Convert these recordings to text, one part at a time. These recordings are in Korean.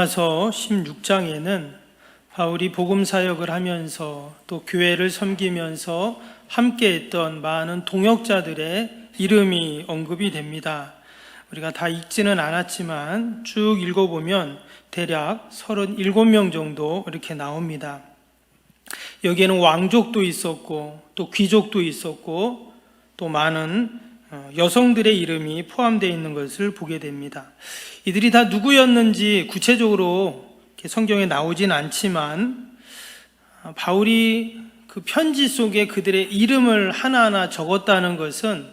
로마서 16장에는 바울이 복음 사역을 하면서 또 교회를 섬기면서 함께 했던 많은 동역자들의 이름이 언급이 됩니다. 우리가 다 읽지는 않았지만 쭉 읽어보면 대략 37명 정도 이렇게 나옵니다. 여기에는 왕족도 있었고 또 귀족도 있었고 또 많은 어, 여성들의 이름이 포함되어 있는 것을 보게 됩니다. 이들이 다 누구였는지 구체적으로 성경에 나오진 않지만 아, 바울이 그 편지 속에 그들의 이름을 하나하나 적었다는 것은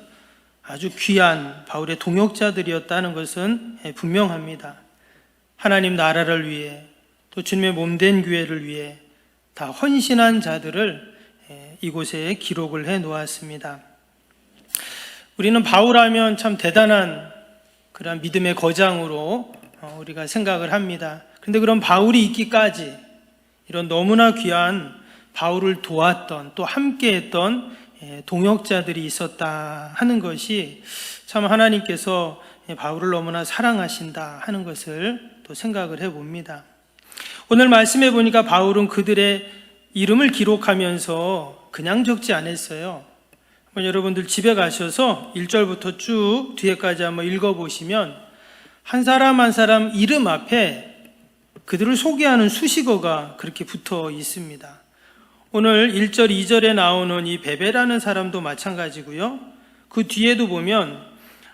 아주 귀한 바울의 동역자들이었다는 것은 예, 분명합니다. 하나님 나라를 위해 또 주님의 몸된 교회를 위해 다 헌신한 자들을 예, 이곳에 기록을 해 놓았습니다. 우리는 바울하면 참 대단한 그런 믿음의 거장으로 어, 우리가 생각을 합니다. 근데 그런 바울이 있기까지 이런 너무나 귀한 바울을 도왔던 또 함께했던 예, 동역자들이 있었다 하는 것이 참 하나님께서 예, 바울을 너무나 사랑하신다 하는 것을 또 생각을 해 봅니다. 오늘 말씀해 보니까 바울은 그들의 이름을 기록하면서 그냥 적지 않았어요. 여러분들 집에 가셔서 1절부터 쭉 뒤에까지 한번 읽어보시면 한 사람 한 사람 이름 앞에 그들을 소개하는 수식어가 그렇게 붙어 있습니다. 오늘 1절, 2절에 나오는 이 베베라는 사람도 마찬가지고요. 그 뒤에도 보면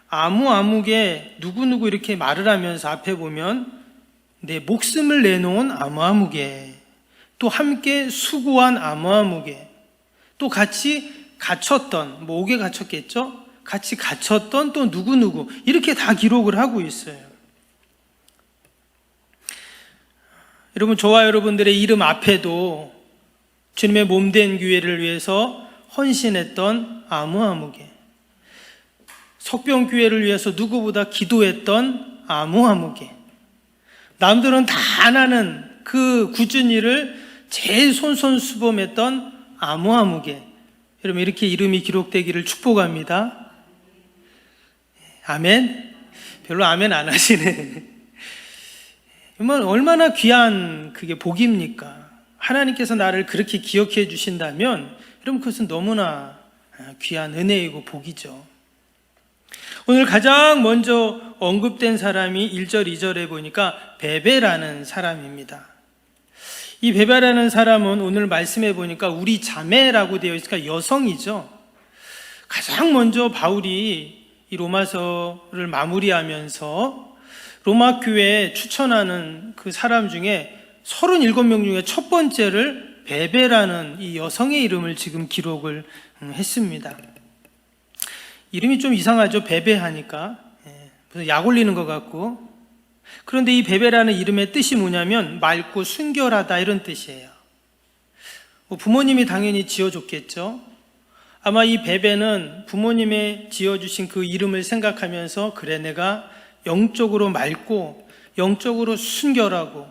아무 아무게 누구누구 이렇게 말을 하면서 앞에 보면 내 목숨을 내놓은 아무 아무게 또 함께 수고한 아무 아무게 또 같이 갇혔던 뭐 옥에 갇혔겠죠? 같이 갇혔던 또 누구누구 이렇게 다 기록을 하고 있어요. 여러분 저와 여러분들의 이름 앞에도 주님의 몸된 교회를 위해서 헌신했던 아무아무개 석병교회를 위해서 누구보다 기도했던 아무아무개 남들은 다 안 하는 그 굳은 일을 제일 손손수범했던 아무아무개 여러분 이렇게 이름이 기록되기를 축복합니다 아멘 별로 아멘 안 하시네 얼마나 귀한 그게 복입니까 하나님께서 나를 그렇게 기억해 주신다면 여러분 그것은 너무나 귀한 은혜이고 복이죠. 오늘 가장 먼저 언급된 사람이 1절, 2절에 보니까 베베라는 사람입니다. 이 베베라는 사람은 오늘 말씀해 보니까 우리 자매라고 되어 있으니까 여성이죠. 가장 먼저 바울이 이 로마서를 마무리하면서 로마 교회에 추천하는 그 사람 중에 37명 중에 첫 번째를 베베라는 이 여성의 이름을 지금 기록을 음, 했습니다. 이름이 좀 이상하죠. 베베하니까. 예, 약 올리는 것 같고. 그런데 이 베베라는 이름의 뜻이 뭐냐면 맑고 순결하다 이런 뜻이에요. 뭐 부모님이 당연히 지어줬겠죠. 아마 이 베베는 부모님의 지어주신 그 이름을 생각하면서 그래 내가 영적으로 맑고 영적으로 순결하고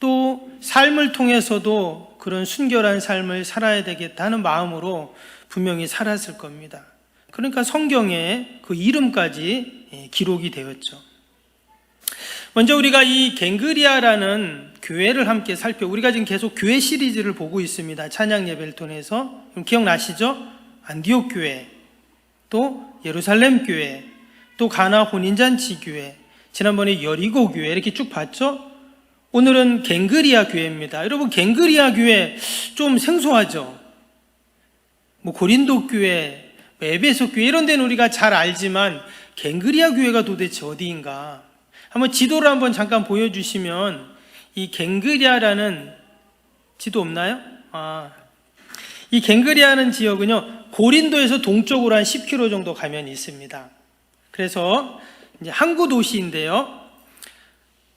또 삶을 통해서도 그런 순결한 삶을 살아야 되겠다는 마음으로 분명히 살았을 겁니다. 그러니까 성경에 그 이름까지 예, 기록이 되었죠. 먼저 우리가 이 갱그리아라는 교회를 함께 살펴 우리가 지금 계속 교회 시리즈를 보고 있습니다. 찬양 예배를 통해서 기억나시죠? 안디옥 교회, 또 예루살렘 교회, 또 가나 혼인잔치 교회, 지난번에 여리고 교회 이렇게 쭉 봤죠? 오늘은 갱그리아 교회입니다. 여러분, 갱그리아 교회 좀 생소하죠? 뭐, 고린도 교회, 뭐 에베소 교회, 이런 데는 우리가 잘 알지만, 갱그리아 교회가 도대체 어디인가? 한번 지도를 한번 잠깐 보여주시면, 이 갱그리아라는 지도 없나요? 아, 이 갱그리아는 지역은요, 고린도에서 동쪽으로 한 10km 정도 가면 있습니다. 그래서 이제 항구 도시인데요.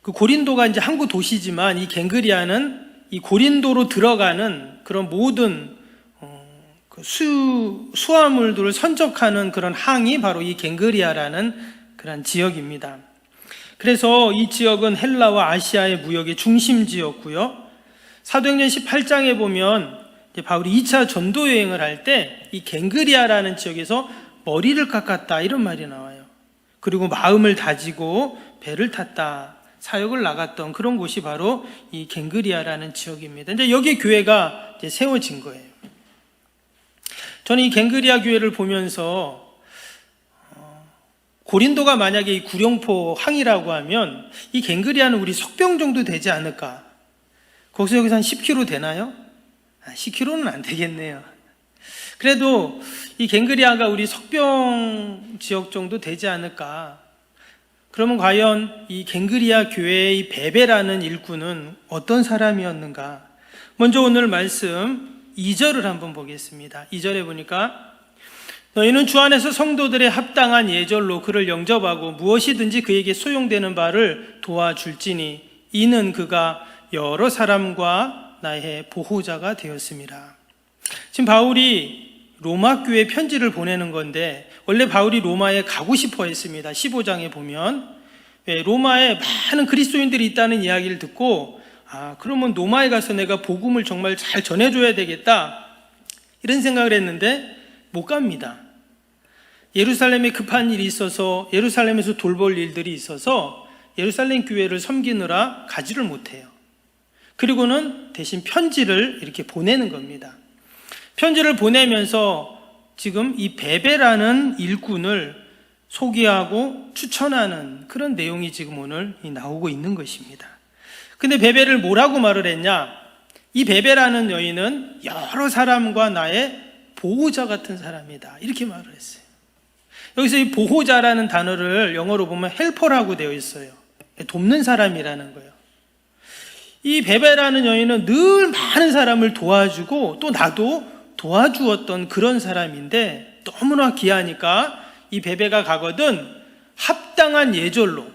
그 고린도가 이제 항구 도시지만 이 갱그리아는 이 고린도로 들어가는 그런 모든 어, 그 수, 수화물들을 선적하는 그런 항이 바로 이 갱그리아라는 그런 지역입니다. 그래서 이 지역은 헬라와 아시아의 무역의 중심지였고요. 사도행전 18장에 보면 바울이 2차 전도 여행을 할 때 이 갱그리아라는 지역에서 머리를 깎았다 이런 말이 나와요. 그리고 마음을 다지고 배를 탔다. 사역을 나갔던 그런 곳이 바로 이 갱그리아라는 지역입니다. 이제 여기 교회가 세워진 거예요. 저는 이 갱그리아 교회를 보면서 어, 고린도가 만약에 이 구룡포 항이라고 하면 이 갱그리아는 우리 석병 정도 되지 않을까? 거기서 여기서 한 10km 되나요? 아, 10km는 안 되겠네요. 그래도 이 갱그리아가 우리 석병 지역 정도 되지 않을까? 그러면 과연 이 갱그리아 교회의 베베라는 일꾼은 어떤 사람이었는가? 먼저 오늘 말씀 2절을 한번 보겠습니다. 2절에 보니까 너희는 주 안에서 성도들의 합당한 예절로 그를 영접하고 무엇이든지 그에게 소용되는 바를 도와줄지니 이는 그가 여러 사람과 나의 보호자가 되었습니다. 지금 바울이 로마 교회 편지를 보내는 건데 원래 바울이 로마에 가고 싶어 했습니다. 15장에 보면 예, 로마에 많은 그리스도인들이 있다는 이야기를 듣고 아 그러면 로마에 가서 내가 복음을 정말 잘 전해 줘야 되겠다 이런 생각을 했는데 못 갑니다. 예루살렘에 급한 일이 있어서 예루살렘에서 돌볼 일들이 있어서 예루살렘 교회를 섬기느라 가지를 못해요. 그리고는 대신 편지를 이렇게 보내는 겁니다. 편지를 보내면서 지금 이 베베라는 일꾼을 소개하고 추천하는 그런 내용이 지금 오늘 나오고 있는 것입니다. 근데 베베를 뭐라고 말을 했냐? 이 베베라는 여인은 여러 사람과 나의 보호자 같은 사람이다. 이렇게 말을 했어요. 여기서 이 보호자라는 단어를 영어로 보면 헬퍼라고 되어 있어요. 돕는 사람이라는 거예요. 이 베베라는 여인은 늘 많은 사람을 도와주고 또 나도 도와주었던 그런 사람인데 너무나 귀하니까 이 베베가 가거든 합당한 예절로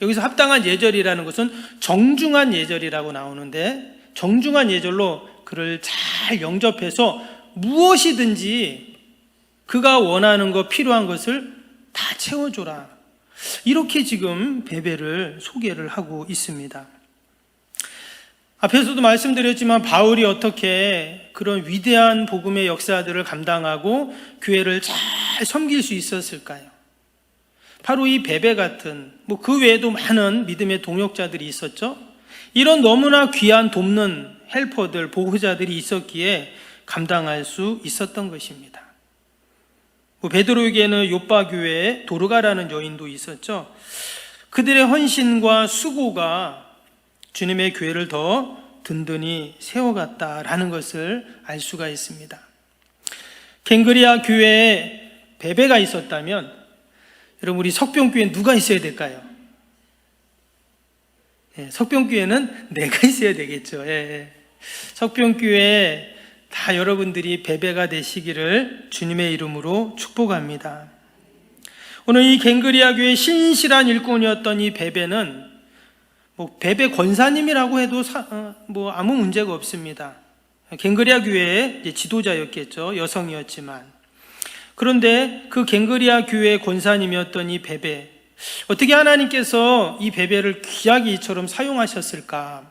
여기서 합당한 예절이라는 것은 정중한 예절이라고 나오는데 정중한 예절로 그를 잘 영접해서 무엇이든지 그가 원하는 것 필요한 것을 다 채워줘라 이렇게 지금 베베를 소개를 하고 있습니다. 앞에서도 말씀드렸지만 바울이 어떻게 그런 위대한 복음의 역사들을 감당하고 교회를 잘 섬길 수 있었을까요? 바로 이 베베 같은 뭐 그 외에도 많은 믿음의 동역자들이 있었죠. 이런 너무나 귀한 돕는 헬퍼들, 보호자들이 있었기에 감당할 수 있었던 것입니다. 뭐 베드로에게는 요빠 교회에 도르가라는 여인도 있었죠. 그들의 헌신과 수고가 주님의 교회를 더 든든히 세워갔다라는 것을 알 수가 있습니다. 갱그리아 교회에 베베가 있었다면 여러분 우리 석병교회 누가 있어야 될까요? 예, 석병교회는 내가 있어야 되겠죠. 예, 석병교회 다 여러분들이 베베가 되시기를 주님의 이름으로 축복합니다. 오늘 이 갱그리아 교회 신실한 일꾼이었던 이 베베는 뭐 베베 권사님이라고 해도 사, 어, 뭐 아무 문제가 없습니다. 갱그리아 교회의 지도자였겠죠. 여성이었지만. 그런데 그 갱그리아 교회의 권사님이었던 이 베베 어떻게 하나님께서 이 베베를 귀하게 이처럼 사용하셨을까?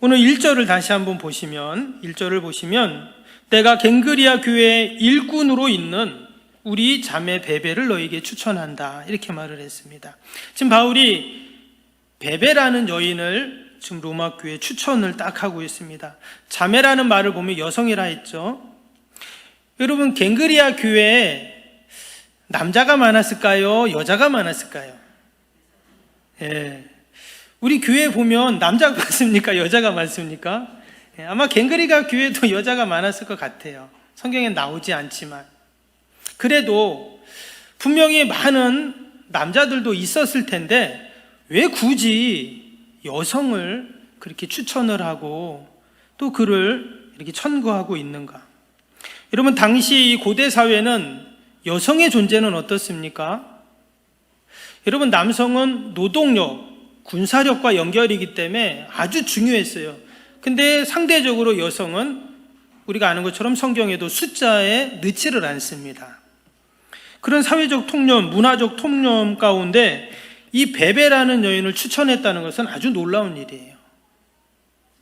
오늘 1절을 다시 한번 보시면 1절을 보시면 내가 갱그리아 교회의 일꾼으로 있는 우리 자매 베베를 너에게 추천한다. 이렇게 말을 했습니다. 지금 바울이 베베라는 여인을 지금 로마 교회 추천을 딱 하고 있습니다. 자매라는 말을 보면 여성이라 했죠. 여러분 갱그리아 교회에 남자가 많았을까요? 여자가 많았을까요? 예. 우리 교회 보면 남자가 많습니까? 여자가 많습니까? 예, 아마 갱그리가 교회도 여자가 많았을 것 같아요. 성경에 나오지 않지만. 그래도 분명히 많은 남자들도 있었을 텐데 왜 굳이 여성을 그렇게 추천을 하고 또 그를 이렇게 천거하고 있는가? 여러분, 당시 이 고대 사회는 여성의 존재는 어떻습니까? 여러분, 남성은 노동력, 군사력과 연결이기 때문에 아주 중요했어요. 근데 상대적으로 여성은 우리가 아는 것처럼 성경에도 숫자에 넣지를 않습니다. 그런 사회적 통념, 문화적 통념 가운데 이 베베라는 여인을 추천했다는 것은 아주 놀라운 일이에요.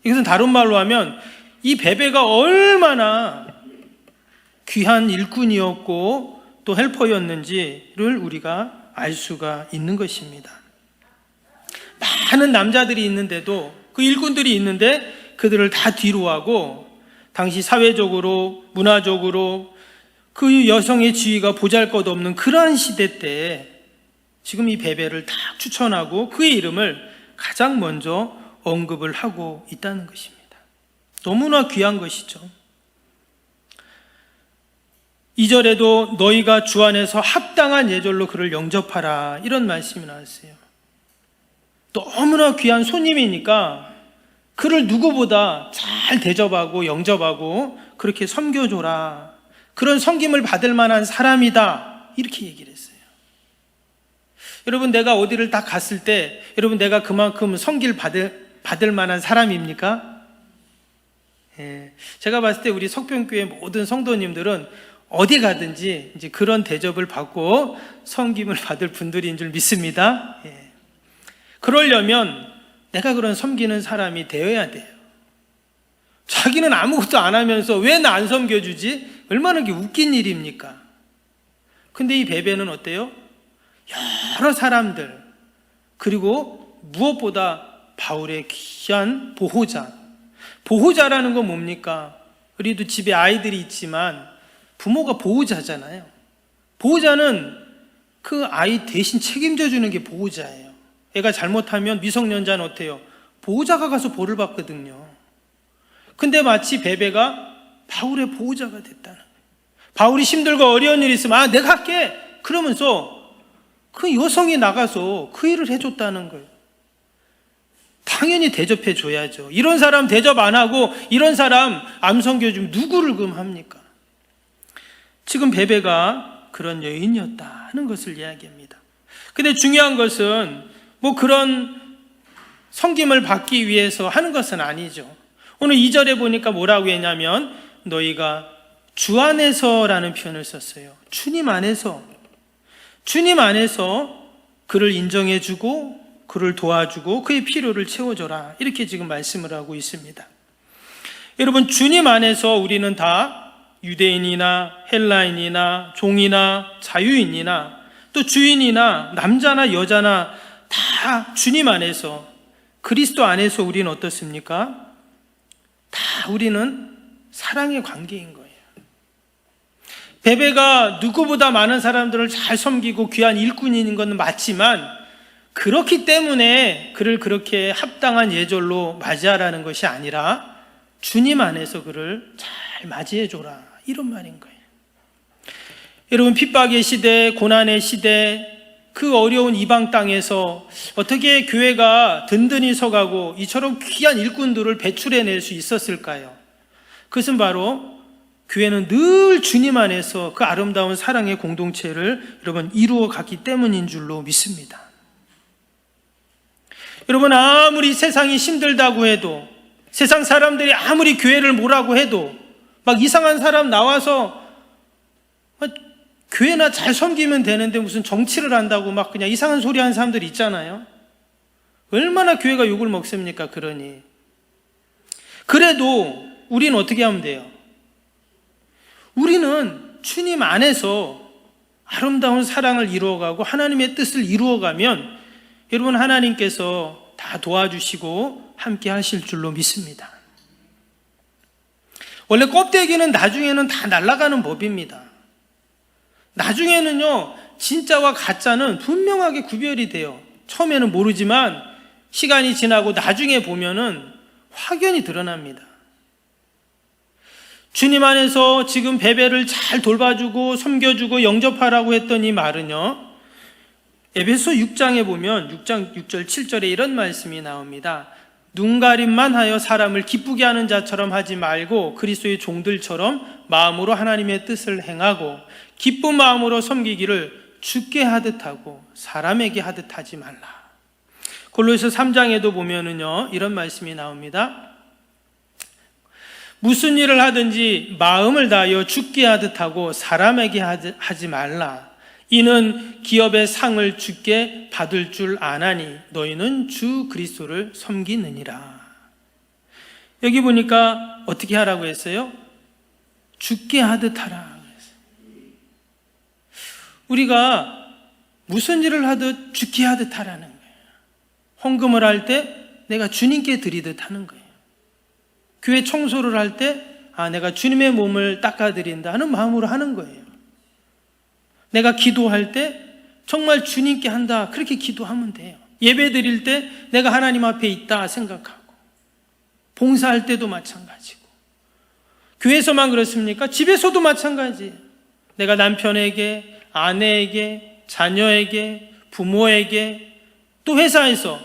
이것은 다른 말로 하면 이 베베가 얼마나 귀한 일꾼이었고 또 헬퍼였는지를 우리가 알 수가 있는 것입니다. 많은 남자들이 있는데도 그 일꾼들이 있는데 그들을 다 뒤로 하고 당시 사회적으로 문화적으로 그 여성의 지위가 보잘 것 없는 그러한 시대 때 지금 이 베베를 딱 추천하고 그의 이름을 가장 먼저 언급을 하고 있다는 것입니다. 너무나 귀한 것이죠. 2절에도 너희가 주 안에서 합당한 예절로 그를 영접하라 이런 말씀이 나왔어요. 너무나 귀한 손님이니까 그를 누구보다 잘 대접하고 영접하고 그렇게 섬겨줘라. 그런 섬김을 받을 만한 사람이다. 이렇게 얘기를 했어요. 여러분, 내가 어디를 딱 갔을 때, 여러분, 내가 그만큼 섬길 받을, 받을 만한 사람입니까? 예, 제가 봤을 때 우리 석병교회 모든 성도님들은 어디 가든지 이제 그런 대접을 받고 섬김을 받을 분들인 줄 믿습니다. 예. 그러려면 내가 그런 섬기는 사람이 되어야 돼요. 자기는 아무것도 안 하면서 왜 나 안 섬겨주지? 얼마나 게 웃긴 일입니까? 근데 이 베베는 어때요? 여러 사람들, 그리고 무엇보다 바울의 귀한 보호자. 보호자라는 건 뭡니까? 우리도 집에 아이들이 있지만 부모가 보호자잖아요. 보호자는 그 아이 대신 책임져 주는 게 보호자예요. 애가 잘못하면 미성년자는 어때요? 보호자가 가서 벌을 받거든요. 근데 마치 베베가 바울의 보호자가 됐다는 거예요. 바울이 힘들고 어려운 일이 있으면 아 내가 할게 그러면서 그 여성이 나가서 그 일을 해줬다는 거예요. 당연히 대접해 줘야죠. 이런 사람 대접 안 하고 이런 사람 암성교 좀 누구를 금 합니까? 지금 베베가 그런 여인이었다 하는 것을 이야기합니다. 근데 중요한 것은 뭐 그런 성김을 받기 위해서 하는 것은 아니죠. 오늘 2절에 보니까 뭐라고 했냐면 너희가 주 안에서라는 표현을 썼어요. 주님 안에서. 주님 안에서 그를 인정해주고 그를 도와주고 그의 필요를 채워줘라. 이렇게 지금 말씀을 하고 있습니다. 여러분, 주님 안에서 우리는 다 유대인이나 헬라인이나 종이나 자유인이나 또 주인이나 남자나 여자나 다 주님 안에서 그리스도 안에서 우리는 어떻습니까? 다 우리는 사랑의 관계인 거예요. 베베가 누구보다 많은 사람들을 잘 섬기고 귀한 일꾼인 것은 맞지만 그렇기 때문에 그를 그렇게 합당한 예절로 맞이하라는 것이 아니라 주님 안에서 그를 잘 맞이해 줘라. 이런 말인 거예요. 여러분 핍박의 시대, 고난의 시대, 그 어려운 이방 땅에서 어떻게 교회가 든든히 서가고 이처럼 귀한 일꾼들을 배출해낼 수 있었을까요? 그것은 바로 교회는 늘 주님 안에서 그 아름다운 사랑의 공동체를 여러분 이루어 갔기 때문인 줄로 믿습니다. 여러분 아무리 세상이 힘들다고 해도 세상 사람들이 아무리 교회를 뭐라고 해도 막 이상한 사람 나와서 교회나 잘 섬기면 되는데 무슨 정치를 한다고 막 그냥 이상한 소리 하는 사람들 있잖아요. 얼마나 교회가 욕을 먹습니까? 그러니. 그래도 우리는 어떻게 하면 돼요? 우리는 주님 안에서 아름다운 사랑을 이루어가고 하나님의 뜻을 이루어가면 여러분 하나님께서 다 도와주시고 함께 하실 줄로 믿습니다. 원래 껍데기는 나중에는 다 날아가는 법입니다. 나중에는요, 진짜와 가짜는 분명하게 구별이 돼요. 처음에는 모르지만 시간이 지나고 나중에 보면은 확연히 드러납니다. 주님 안에서 지금 베베를 잘 돌봐주고 섬겨주고 영접하라고 했던 이 말은요. 에베소 6장에 보면 6장 6절 7절에 이런 말씀이 나옵니다. 눈가림만 하여 사람을 기쁘게 하는 자처럼 하지 말고 그리스도의 종들처럼 마음으로 하나님의 뜻을 행하고 기쁜 마음으로 섬기기를 죽게 하듯 하고 사람에게 하듯 하지 말라. 골로에서 3장에도 보면은요. 이런 말씀이 나옵니다. 무슨 일을 하든지 마음을 다하여 죽게 하듯 하고 사람에게 하지 말라. 이는 기업의 상을 죽게 받을 줄 아나니 너희는 주 그리스도를 섬기느니라. 여기 보니까 어떻게 하라고 했어요? 죽게 하듯 하라. 우리가 무슨 일을 하듯 죽게 하듯 하라는 거예요. 헌금을 할 때 내가 주님께 드리듯 하는 거예요. 교회 청소를 할 때, 아, 내가 주님의 몸을 닦아드린다 하는 마음으로 하는 거예요. 내가 기도할 때 정말 주님께 한다. 그렇게 기도하면 돼요. 예배 드릴 때 내가 하나님 앞에 있다 생각하고. 봉사할 때도 마찬가지고. 교회에서만 그렇습니까? 집에서도 마찬가지예요. 내가 남편에게, 아내에게, 자녀에게, 부모에게, 또 회사에서,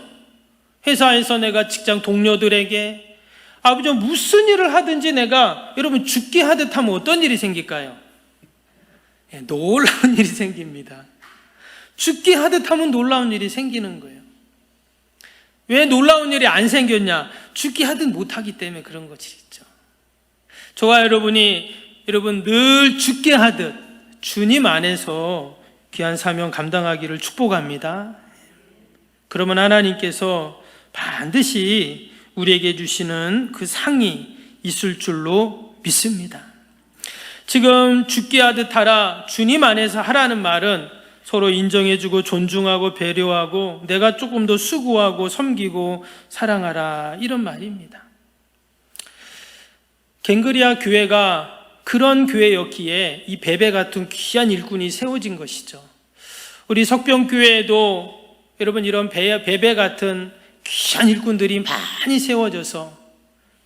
회사에서 내가 직장 동료들에게, 아버지 무슨 일을 하든지 내가 여러분 죽게 하듯 하면 어떤 일이 생길까요? 예, 놀라운 일이 생깁니다. 죽게 하듯 하면 놀라운 일이 생기는 거예요. 왜 놀라운 일이 안 생겼냐? 죽게 하듯 못하기 때문에 그런 것이죠. 저와 여러분이 여러분 늘 죽게 하듯 주님 안에서 귀한 사명 감당하기를 축복합니다. 그러면 하나님께서 반드시 우리에게 주시는 그 상이 있을 줄로 믿습니다. 지금 죽게 하듯 하라 주님 안에서 하라는 말은 서로 인정해주고 존중하고 배려하고 내가 조금 더 수고하고 섬기고 사랑하라 이런 말입니다. 갱그리아 교회가 그런 교회였기에 이 베베 같은 귀한 일꾼이 세워진 것이죠. 우리 석병교회에도 여러분 이런 베베 같은 귀한 일꾼들이 많이 세워져서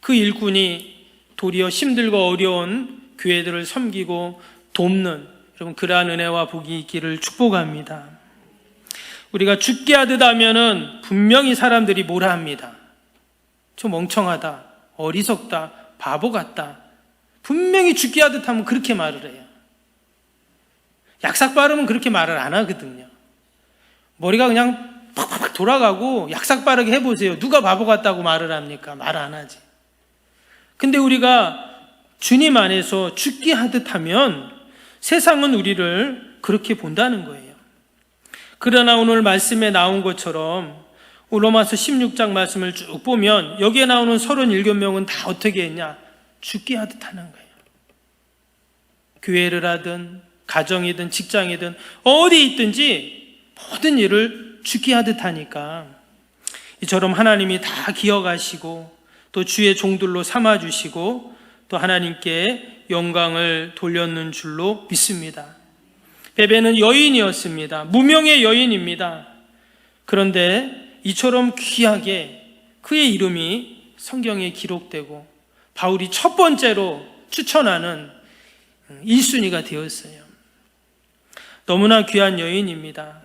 그 일꾼이 도리어 힘들고 어려운 교회들을 섬기고 돕는 여러분 그러한 은혜와 복이 있기를 축복합니다. 우리가 죽게 하듯 하면은 분명히 사람들이 뭐라 합니다. 저 멍청하다, 어리석다, 바보 같다. 분명히 죽게 하듯 하면 그렇게 말을 해요. 약삭 바르면 그렇게 말을 안 하거든요. 머리가 그냥 팍팍 돌아가고 약삭 바르게 해보세요. 누가 바보 같다고 말을 합니까? 말 안 하지. 근데 우리가 주님 안에서 죽게 하듯 하면 세상은 우리를 그렇게 본다는 거예요. 그러나 오늘 말씀에 나온 것처럼 로마서 16장 말씀을 쭉 보면 여기에 나오는 37명은 다 어떻게 했냐? 죽게 하듯 하는 거예요. 교회를 하든 가정이든 직장이든 어디 있든지 모든 일을 죽게 하듯 하니까 이처럼 하나님이 다 기억하시고 또 주의 종들로 삼아 주시고 또 하나님께 영광을 돌렸는 줄로 믿습니다. 베베는 여인이었습니다. 무명의 여인입니다. 그런데 이처럼 귀하게 그의 이름이 성경에 기록되고 바울이 첫 번째로 추천하는 1순위가 되었어요. 너무나 귀한 여인입니다.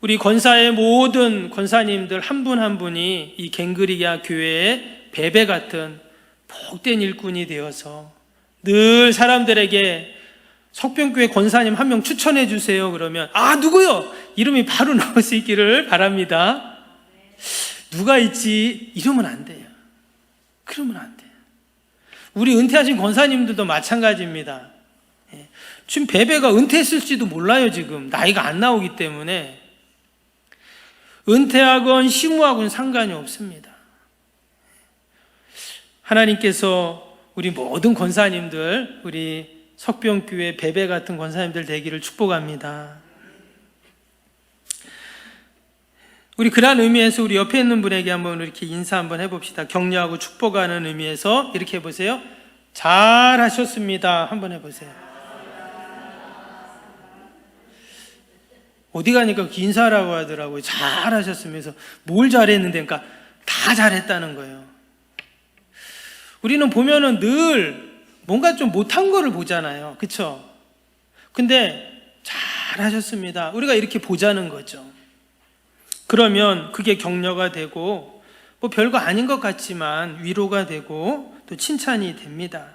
우리 권사의 모든 권사님들 한 분한 분이 이 갱그리아 교회의 베베 같은 복된 일꾼이 되어서 늘 사람들에게 석병교회 권사님 한 명 추천해 주세요. 그러면 아 누구요? 이름이 바로 나올 수 있기를 바랍니다. 누가 있지? 이러면 안 돼요. 그러면 안 돼요. 우리 은퇴하신 권사님들도 마찬가지입니다. 예. 지금 베베가 은퇴했을지도 몰라요. 지금 나이가 안 나오기 때문에 은퇴하건 시무하건 상관이 없습니다. 하나님께서 우리 모든 권사님들, 우리 석병교회 베베 같은 권사님들 되기를 축복합니다. 우리 그러한 의미에서 우리 옆에 있는 분에게 한번 이렇게 인사 한번 해봅시다. 격려하고 축복하는 의미에서 이렇게 해보세요. 잘 하셨습니다. 한번 해보세요. 어디 가니까 인사라고 하더라고요. 잘 하셨으면서 뭘 잘했는데, 그러니까 다 잘했다는 거예요. 우리는 보면은 늘 뭔가 좀 못한 거를 보잖아요. 그쵸? 근데 잘 하셨습니다. 우리가 이렇게 보자는 거죠. 그러면 그게 격려가 되고 뭐 별거 아닌 것 같지만 위로가 되고 또 칭찬이 됩니다.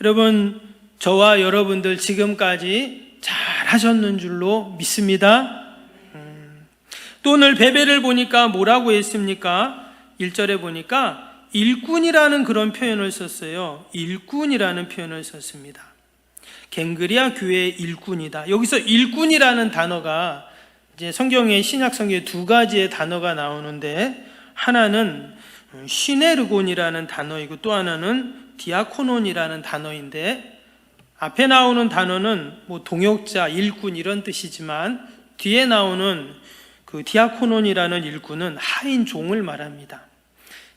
여러분, 저와 여러분들 지금까지 잘 하셨는 줄로 믿습니다. 음, 또 오늘 베베를 보니까 뭐라고 했습니까? 1절에 보니까 일꾼이라는 그런 표현을 썼어요. 일꾼이라는 표현을 썼습니다. 갱그리아 교회의 일꾼이다. 여기서 일꾼이라는 단어가 이제 성경에 신약 성경에 두 가지의 단어가 나오는데 하나는 시네르곤이라는 단어이고 또 하나는 디아코논이라는 단어인데 앞에 나오는 단어는 뭐 동역자, 일꾼 이런 뜻이지만 뒤에 나오는 그 디아코논이라는 일꾼은 하인 종을 말합니다.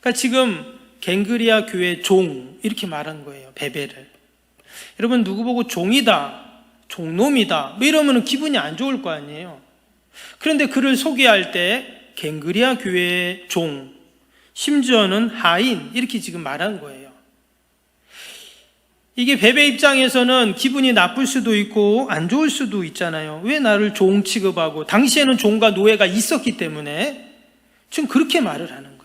그러니까 지금 갱그리아 교회 종 이렇게 말한 거예요. 베베를. 여러분 누구 보고 종이다, 종놈이다 뭐 이러면 기분이 안 좋을 거 아니에요. 그런데 그를 소개할 때 갱그리아 교회의 종, 심지어는 하인 이렇게 지금 말한 거예요. 이게 베베 입장에서는 기분이 나쁠 수도 있고 안 좋을 수도 있잖아요. 왜 나를 종 취급하고 당시에는 종과 노예가 있었기 때문에 지금 그렇게 말을 하는 거예요.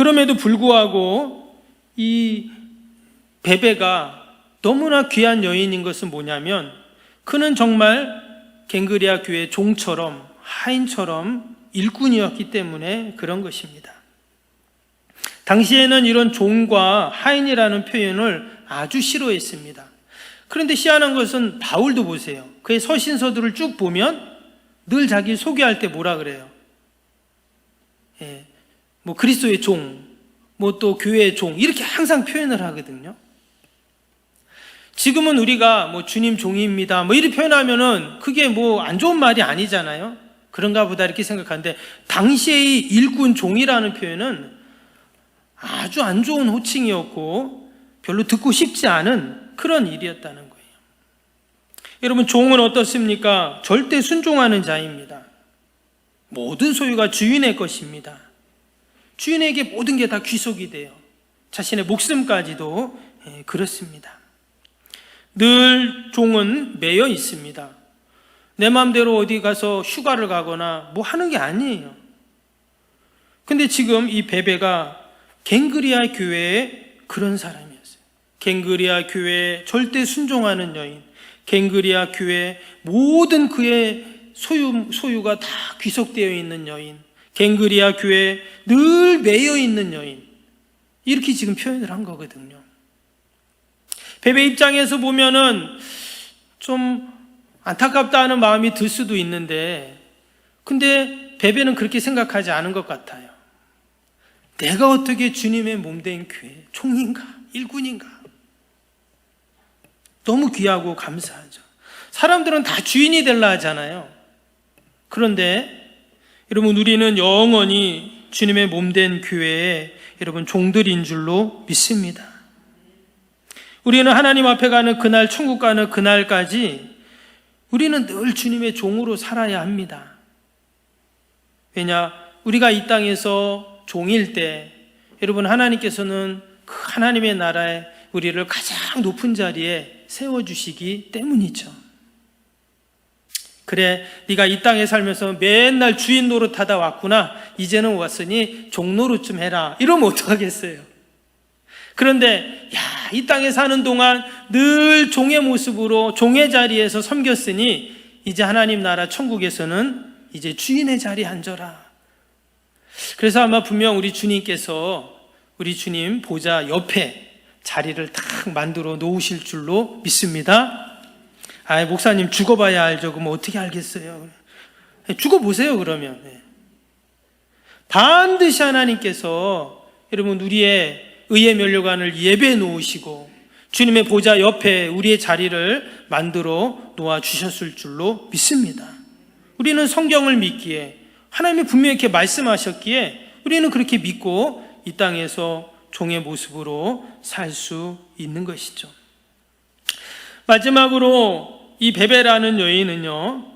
그럼에도 불구하고 이 베베가 너무나 귀한 여인인 것은 뭐냐면 그는 정말 갱그리아 교회 종처럼 하인처럼 일꾼이었기 때문에 그런 것입니다. 당시에는 이런 종과 하인이라는 표현을 아주 싫어했습니다. 그런데 희한한 것은 바울도 보세요. 그의 서신서들을 쭉 보면 늘 자기 소개할 때 뭐라 그래요? 예, 뭐 그리스도의 종, 뭐 또 교회의 종 이렇게 항상 표현을 하거든요. 지금은 우리가 뭐 주님 종입니다. 뭐 이렇게 표현하면은 그게 뭐 안 좋은 말이 아니잖아요. 그런가 보다 이렇게 생각하는데 당시의 일꾼 종이라는 표현은 아주 안 좋은 호칭이었고 별로 듣고 싶지 않은 그런 일이었다는 거예요. 여러분 종은 어떻습니까? 절대 순종하는 자입니다. 모든 소유가 주인의 것입니다. 주인에게 모든 게 다 귀속이 돼요. 자신의 목숨까지도 예, 그렇습니다. 늘 종은 매여 있습니다. 내 마음대로 어디 가서 휴가를 가거나 뭐 하는 게 아니에요. 근데 지금 이 베베가 갱그리아 교회의 그런 사람이었어요. 갱그리아 교회에 절대 순종하는 여인, 갱그리아 교회 모든 그의 소유, 소유가 다 귀속되어 있는 여인, 갱그리아 교회에 늘 매여 있는 여인, 이렇게 지금 표현을 한 거거든요. 베베 입장에서 보면은 좀 안타깝다 하는 마음이 들 수도 있는데, 근데 베베는 그렇게 생각하지 않은 것 같아요. 내가 어떻게 주님의 몸된 교회, 총인가, 일꾼인가? 너무 귀하고 감사하죠. 사람들은 다 주인이 될라 하잖아요. 그런데 여러분, 우리는 영원히 주님의 몸된 교회에 여러분 종들인 줄로 믿습니다. 우리는 하나님 앞에 가는 그날, 천국 가는 그날까지 우리는 늘 주님의 종으로 살아야 합니다. 왜냐, 우리가 이 땅에서 종일 때 여러분 하나님께서는 그 하나님의 나라에 우리를 가장 높은 자리에 세워 주시기 때문이죠. 그래, 네가 이 땅에 살면서 맨날 주인 노릇하다 왔구나. 이제는 왔으니 종 노릇 좀 해라. 이러면 어떡하겠어요? 그런데 야, 이 땅에 사는 동안 늘 종의 모습으로 종의 자리에서 섬겼으니 이제 하나님 나라 천국에서는 이제 주인의 자리에 앉아라. 그래서 아마 분명 우리 주님께서 우리 주님 보좌 옆에 자리를 딱 만들어 놓으실 줄로 믿습니다. 아, 목사님 죽어봐야 알죠. 그럼 어떻게 알겠어요? 죽어보세요, 그러면. 네. 반드시 하나님께서 여러분 우리의 의의 면류관을 예배해 놓으시고 주님의 보좌 옆에 우리의 자리를 만들어 놓아 주셨을 줄로 믿습니다. 우리는 성경을 믿기에 하나님이 분명히 이렇게 말씀하셨기에 우리는 그렇게 믿고 이 땅에서 종의 모습으로 살 수 있는 것이죠. 마지막으로 이 베베라는 여인은요,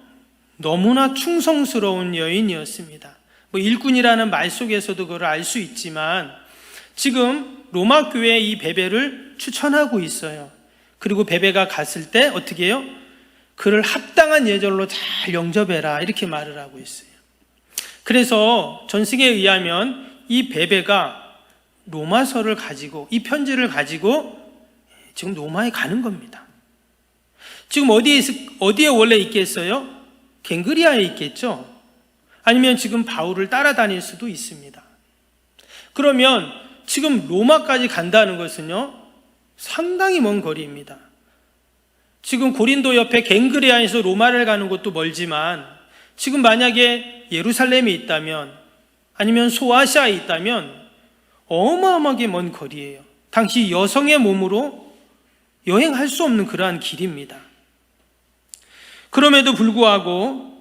너무나 충성스러운 여인이었습니다. 뭐 일꾼이라는 말 속에서도 그걸 알 수 있지만 지금 로마 교회 이 베베를 추천하고 있어요. 그리고 베베가 갔을 때 어떻게 해요? 그를 합당한 예절로 잘 영접해라 이렇게 말을 하고 있어요. 그래서 전승에 의하면 이 베베가 로마서를 가지고 이 편지를 가지고 지금 로마에 가는 겁니다. 지금 어디에 어디에 원래 있겠어요? 갱그리아에 있겠죠. 아니면 지금 바울을 따라다닐 수도 있습니다. 그러면 지금 로마까지 간다는 것은요 상당히 먼 거리입니다. 지금 고린도 옆에 갱그리아에서 로마를 가는 것도 멀지만 지금 만약에 예루살렘에 있다면 아니면 소아시아에 있다면 어마어마하게 먼 거리예요. 당시 여성의 몸으로 여행할 수 없는 그러한 길입니다. 그럼에도 불구하고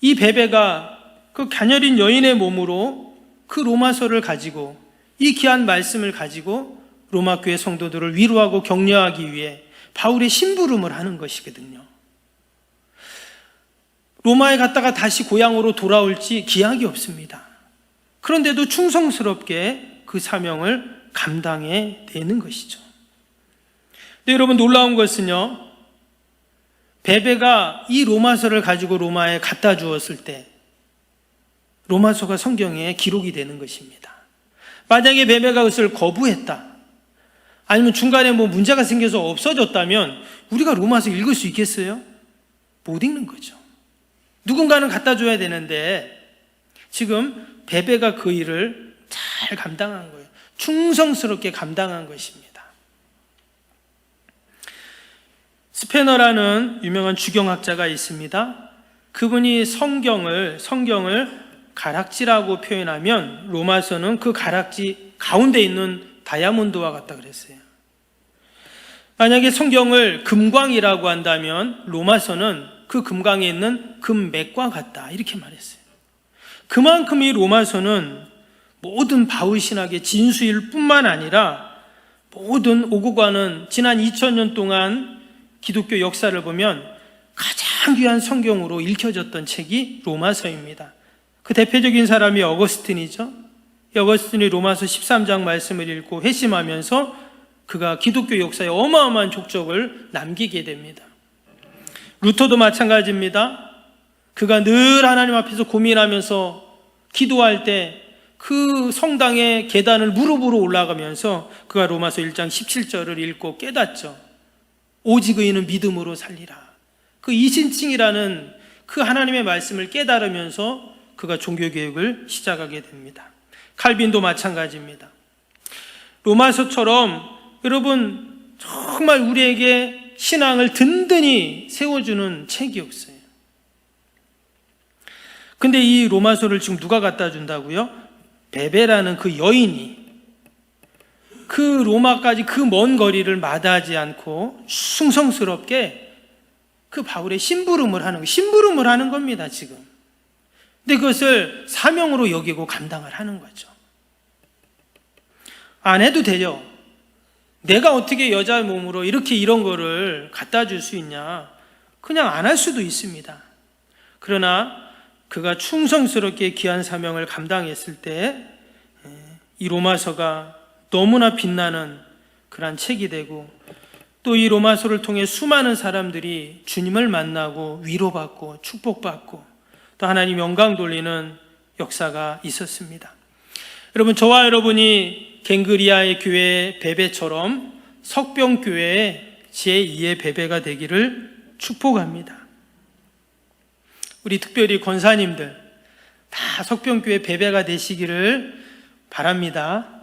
이 베베가 그 가녀린 여인의 몸으로 그 로마서를 가지고 이 귀한 말씀을 가지고 로마 교회 성도들을 위로하고 격려하기 위해 바울의 심부름을 하는 것이거든요. 로마에 갔다가 다시 고향으로 돌아올지 기약이 없습니다. 그런데도 충성스럽게 그 사명을 감당해 내는 것이죠. 근데 여러분 놀라운 것은요. 베베가 이 로마서를 가지고 로마에 갖다 주었을 때 로마서가 성경에 기록이 되는 것입니다. 만약에 베베가 그것을 거부했다. 아니면 중간에 뭐 문제가 생겨서 없어졌다면 우리가 로마서 읽을 수 있겠어요? 못 읽는 거죠. 누군가는 갖다 줘야 되는데 지금 베베가 그 일을 잘 감당한 거예요. 충성스럽게 감당한 것입니다. 스페너라는 유명한 주경학자가 있습니다. 그분이 성경을 성경을 가락지라고 표현하면 로마서는 그 가락지 가운데 있는 다이아몬드와 같다 그랬어요. 만약에 성경을 금광이라고 한다면 로마서는 그 금광에 있는 금맥과 같다 이렇게 말했어요. 그만큼 이 로마서는 모든 바울 신학의 진수일 뿐만 아니라 모든 오고 가는 지난 2000년 동안 기독교 역사를 보면 가장 귀한 성경으로 읽혀졌던 책이 로마서입니다. 그 대표적인 사람이 어거스틴이죠. 이 어거스틴이 로마서 13장 말씀을 읽고 회심하면서 그가 기독교 역사에 어마어마한 족적을 남기게 됩니다. 루터도 마찬가지입니다. 그가 늘 하나님 앞에서 고민하면서 기도할 때 그 성당의 계단을 무릎으로 올라가면서 그가 로마서 1장 17절을 읽고 깨닫죠. 오직 의인은 믿음으로 살리라. 그 이신칭이라는 그 하나님의 말씀을 깨달으면서 그가 종교 개혁을 시작하게 됩니다. 칼빈도 마찬가지입니다. 로마서처럼 여러분 정말 우리에게 신앙을 든든히 세워주는 책이 없어요. 근데 이 로마서를 지금 누가 갖다 준다고요? 베베라는 그 여인이 그 로마까지 그 먼 거리를 마다하지 않고 충성스럽게 그 바울의 심부름을 하는 심부름을 하는 겁니다, 지금. 근데 그것을 사명으로 여기고 감당을 하는 거죠. 안 해도 되죠. 내가 어떻게 여자 몸으로 이렇게 이런 거를 갖다 줄 수 있냐? 그냥 안 할 수도 있습니다. 그러나 그가 충성스럽게 귀한 사명을 감당했을 때 이 로마서가 너무나 빛나는 그러한 책이 되고 또 이 로마서를 통해 수많은 사람들이 주님을 만나고 위로받고 축복받고 또 하나님 영광 돌리는 역사가 있었습니다. 여러분 저와 여러분이 갱그리아의 교회 베베처럼 석병교회의 제2의 베베가 되기를 축복합니다. 우리 특별히 권사님들 다 석병교회 베베가 되시기를 바랍니다.